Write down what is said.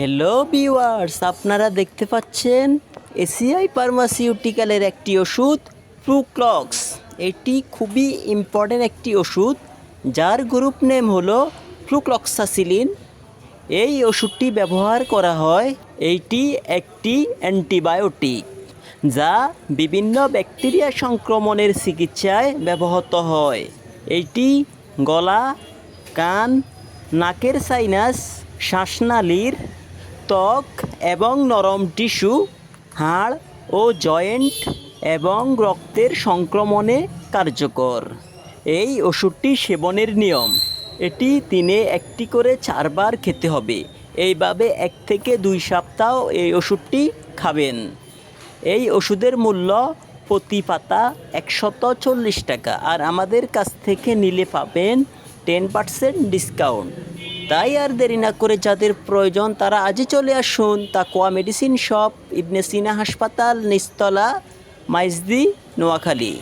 Hello viewers আপনারা দেখতে পাচ্ছেন এসিআই ফার্মাসিউটিক্যালের একটি ওষুধ ফ্লুক্লক্স এটি খুবই ইম্পর্ট্যান্ট একটি ওষুধ, যার গ্রুপ নেম হলো ফ্লুক্লক্সাসিলিন এই ওষুধটি ব্যবহার করা হয়, এইটি একটি অ্যান্টিবায়োটিক, যা বিভিন্ন ব্যাকটেরিয়া সংক্রমণের চিকিৎসায় ব্যবহৃত হয়। এইটি গলা, কান, নাকের সাইনাস শ্বাসনালীর ত্বক এবং নরম টিস্যু, হাড় ও জয়েন্ট এবং রক্তের সংক্রমণে কার্যকর। এই ওষুধটি সেবনের নিয়ম। এটি দিনে একটি করে চারবার খেতে হবে। এইভাবে এক থেকে দুই সপ্তাহ এই ওষুধটি খাবেন। এই ওষুধের মূল্য প্রতি পাতা একশত চল্লিশ টাকা। আর আমাদের কাছ থেকে নিলে পাবেন টেন পার্সেন্ট ডিসকাউন্ট। তাই আর দেরি না করে যাদের প্রয়োজন তারা আজই চলে আসুন। তা তাকোয়া মেডিসিন শপ, ইবনে সিনা হাসপাতাল নিস্তলা মাইজদি, নোয়াখালী।